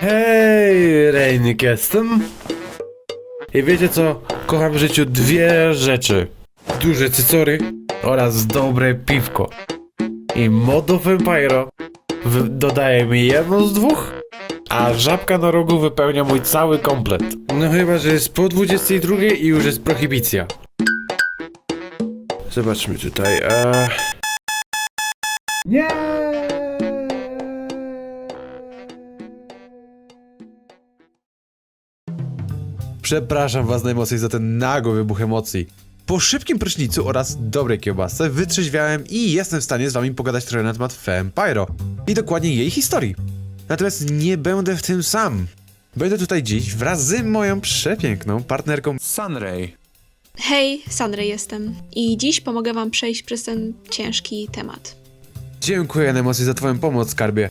Hej, Rejnik jestem. I wiecie co? Kocham w życiu dwie rzeczy. Duże cycory oraz dobre piwko. I Modo Vampiro dodaje mi jedno z dwóch, a żabka na rogu wypełnia mój cały komplet. No chyba, że jest po 22 i już jest prohibicja. Zobaczmy tutaj. E... Nie! Przepraszam was najmocniej za ten nagły wybuch emocji. Po szybkim prysznicu oraz dobrej kiełbasce wytrzeźwiałem i jestem w stanie z wami pogadać trochę na temat Vampiro i dokładnie jej historii. Natomiast nie będę w tym sam. Będę tutaj dziś wraz z moją przepiękną partnerką Sunray. Hej, Sandra jestem i dziś pomogę wam przejść przez ten ciężki temat. Dziękuję najmocniej za twoją pomoc, skarbie.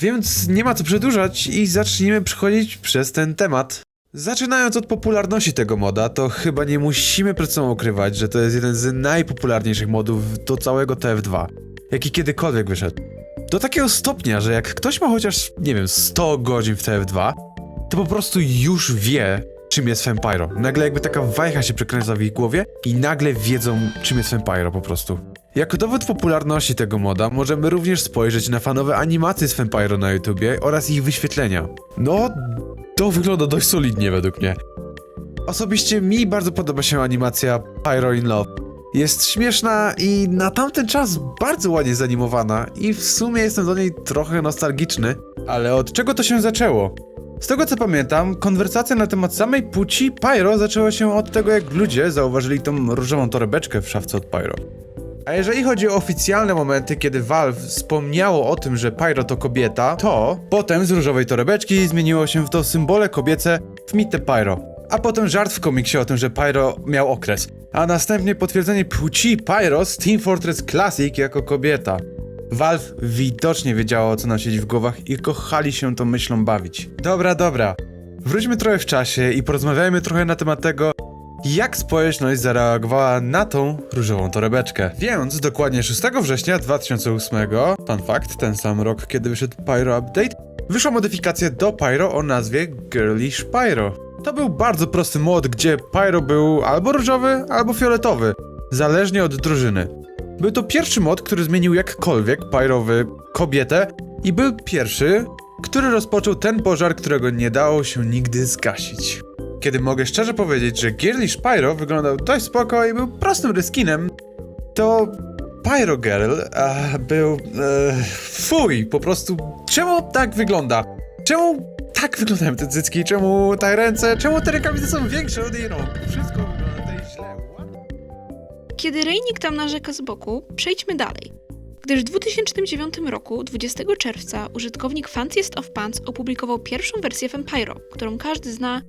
Więc nie ma co przedłużać i zacznijmy przechodzić przez ten temat. Zaczynając od popularności tego moda, to chyba nie musimy przed sobą ukrywać, że to jest jeden z najpopularniejszych modów do całego TF2, jaki kiedykolwiek wyszedł. Do takiego stopnia, że jak ktoś ma chociaż, nie wiem, 100 godzin w TF2, to po prostu już wie, czym jest Vampiro. Nagle jakby taka wajcha się przekręca w ich głowie i nagle wiedzą, czym jest Vampiro po prostu. Jako dowód popularności tego moda możemy również spojrzeć na fanowe animacje z Vampiro na YouTubie oraz ich wyświetlenia. No, to wygląda dość solidnie według mnie. Osobiście mi bardzo podoba się animacja Pyro in Love. Jest śmieszna i na tamten czas bardzo ładnie zanimowana i w sumie jestem do niej trochę nostalgiczny. Ale od czego to się zaczęło? Z tego co pamiętam, konwersacja na temat samej płci Pyro zaczęła się od tego, jak ludzie zauważyli tą różową torebeczkę w szafce od Pyro. A jeżeli chodzi o oficjalne momenty, kiedy Valve wspomniało o tym, że Pyro to kobieta, to potem z różowej torebeczki zmieniło się w to symbole kobiece w mitę Pyro. A potem żart w komiksie o tym, że Pyro miał okres. A następnie potwierdzenie płci Pyro z Team Fortress Classic jako kobieta. Valve widocznie wiedziało, co nam siedzi w głowach i kochali się tą myślą bawić. Dobra, dobra. Wróćmy trochę w czasie i porozmawiajmy trochę na temat tego, jak społeczność zareagowała na tą różową torebeczkę. Więc dokładnie 6 września 2008, fun fact, ten sam rok, kiedy wyszedł Pyro Update, wyszła modyfikacja do Pyro o nazwie Girlish Pyro. To był bardzo prosty mod, gdzie Pyro był albo różowy, albo fioletowy, zależnie od drużyny. Był to pierwszy mod, który zmienił jakkolwiek Pyrowy kobietę i był pierwszy, który rozpoczął ten pożar, którego nie dało się nigdy zgasić. Kiedy mogę szczerze powiedzieć, że Girlish Pyro wyglądał dość spoko i był prostym reskinem, to Pyro Girl e, był... E, fuj, po prostu czemu tak wygląda? Czemu tak wyglądają te cycki? Czemu te ręce? Czemu te rękawice są większe od jej? Wszystko wygląda tutaj źle. Kiedy Rejnik tam narzeka z boku, przejdźmy dalej. Gdyż w 2009 roku, 20 czerwca, użytkownik Fanciest of Pants opublikował pierwszą wersję Vampiro, którą każdy zna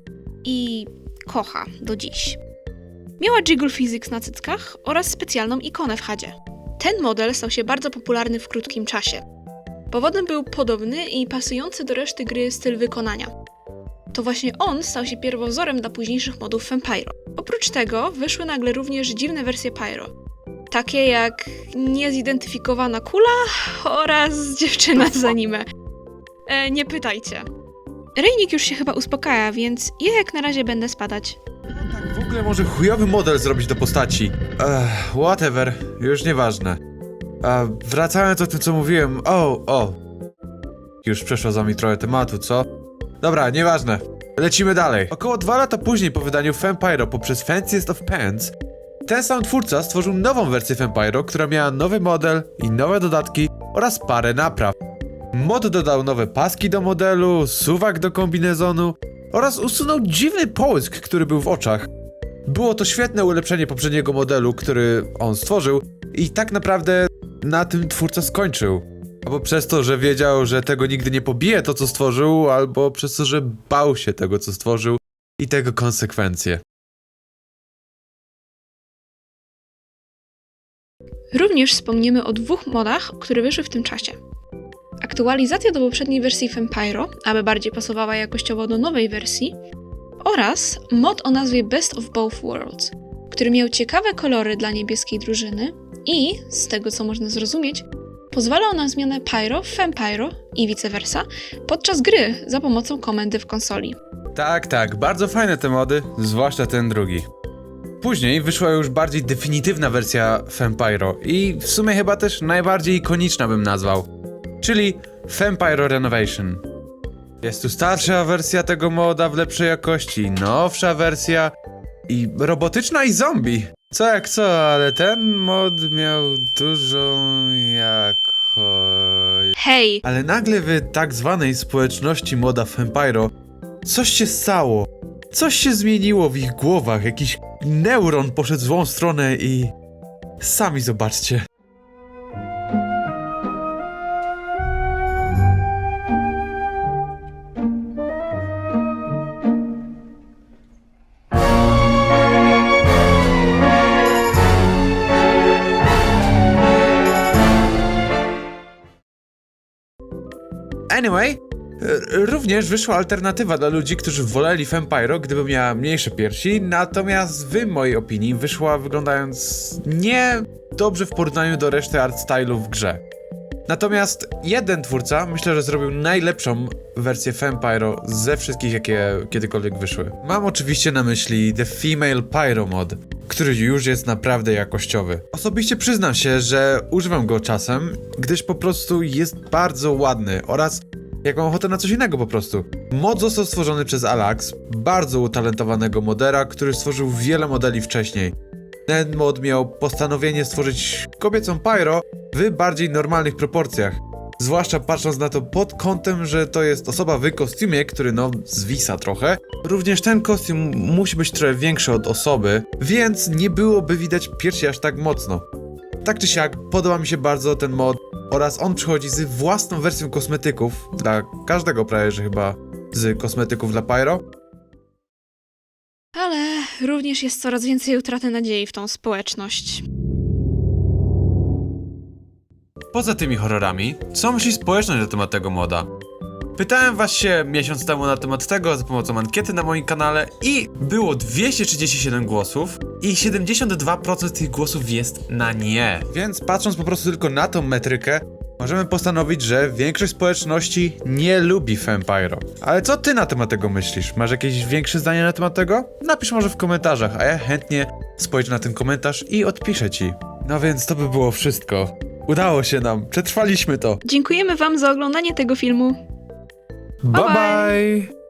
i kocha do dziś. Miała Jiggle Physics na cyckach oraz specjalną ikonę w chadzie. Ten model stał się bardzo popularny w krótkim czasie. Powodem był podobny i pasujący do reszty gry styl wykonania. To właśnie on stał się pierwowzorem dla późniejszych modów Vampiro. Oprócz tego wyszły nagle również dziwne wersje Pyro. Takie jak niezidentyfikowana kula oraz dziewczyna z anime. E, nie pytajcie. Rejnik już się chyba uspokaja, więc ja jak na razie będę spadać. Tak w ogóle może chujowy model zrobić do postaci. Ech, whatever, już nieważne. A wracając do tym, co mówiłem, o, o. Już przeszło za mi trochę tematu, co? Dobra, nieważne. Lecimy dalej. Około dwa lata później po wydaniu Vampiro poprzez Fanciest of Pants, ten sam twórca stworzył nową wersję Vampiro, która miała nowy model i nowe dodatki oraz parę napraw. Mod dodał nowe paski do modelu, suwak do kombinezonu oraz usunął dziwny połysk, który był w oczach. Było to świetne ulepszenie poprzedniego modelu, który on stworzył i tak naprawdę na tym twórca skończył. Albo przez to, że wiedział, że tego nigdy nie pobije to, co stworzył, albo przez to, że bał się tego, co stworzył i tego konsekwencje. Również wspomniemy o dwóch modach, które wyszły w tym czasie. Aktualizacja do poprzedniej wersji Vampiro, aby bardziej pasowała jakościowo do nowej wersji, oraz mod o nazwie Best of Both Worlds, który miał ciekawe kolory dla niebieskiej drużyny i, z tego co można zrozumieć, Pozwala on na zmianę Pyro w Fempyro i vice versa podczas gry za pomocą komendy w konsoli. Tak, tak, bardzo fajne te mody, zwłaszcza ten drugi. Później wyszła już bardziej definitywna wersja Fempyro i w sumie chyba też najbardziej ikoniczna bym nazwał, czyli Fempyro Renovation. Jest tu starsza wersja tego moda w lepszej jakości, nowsza wersja i robotyczna i zombie. Co jak co, ale ten mod miał dużą jakość. Hej, Ale nagle w tak zwanej społeczności moda Fempyro coś się stało. Coś się zmieniło w ich głowach. Jakiś neuron poszedł w złą stronę i... Sami zobaczcie. Anyway, r- również wyszła alternatywa dla ludzi, którzy woleli Fempyro, gdyby miała mniejsze piersi, natomiast w mojej opinii wyszła wyglądając nie dobrze w porównaniu do reszty art stylu w grze. Natomiast jeden twórca myślę, że zrobił najlepszą wersję Fempyro ze wszystkich, jakie kiedykolwiek wyszły. Mam oczywiście na myśli The Female Pyro Mod, który już jest naprawdę jakościowy. Osobiście przyznam się, że używam go czasem, gdyż po prostu jest bardzo ładny oraz jak mam ochotę na coś innego po prostu. Mod został stworzony przez Alax, bardzo utalentowanego modera, który stworzył wiele modeli wcześniej. Ten mod miał postanowienie stworzyć kobiecą pyro w bardziej normalnych proporcjach. Zwłaszcza patrząc na to pod kątem, że to jest osoba w kostiumie, który no zwisa trochę. Również ten kostium musi być trochę większy od osoby, więc nie byłoby widać piersi aż tak mocno. Tak czy siak, podoba mi się bardzo ten mod oraz on przychodzi z własną wersją kosmetyków, dla każdego prawie, że chyba z kosmetyków dla Pyro. ale również jest coraz więcej utraty nadziei w tą społeczność. Poza tymi horrorami, co myśli społeczność na temat tego moda? Pytałem was się miesiąc temu na temat tego za pomocą ankiety na moim kanale i było 237 głosów i 72% tych głosów jest na nie. Więc patrząc po prostu tylko na tą metrykę, możemy postanowić, że większość społeczności nie lubi Fempyro. Ale co ty na temat tego myślisz? Masz jakieś większe zdanie na temat tego? Napisz może w komentarzach, a ja chętnie spojrzę na ten komentarz i odpiszę ci. No więc to by było wszystko. Udało się nam, przetrwaliśmy to. Dziękujemy Wam za oglądanie tego filmu. Bye bye. bye.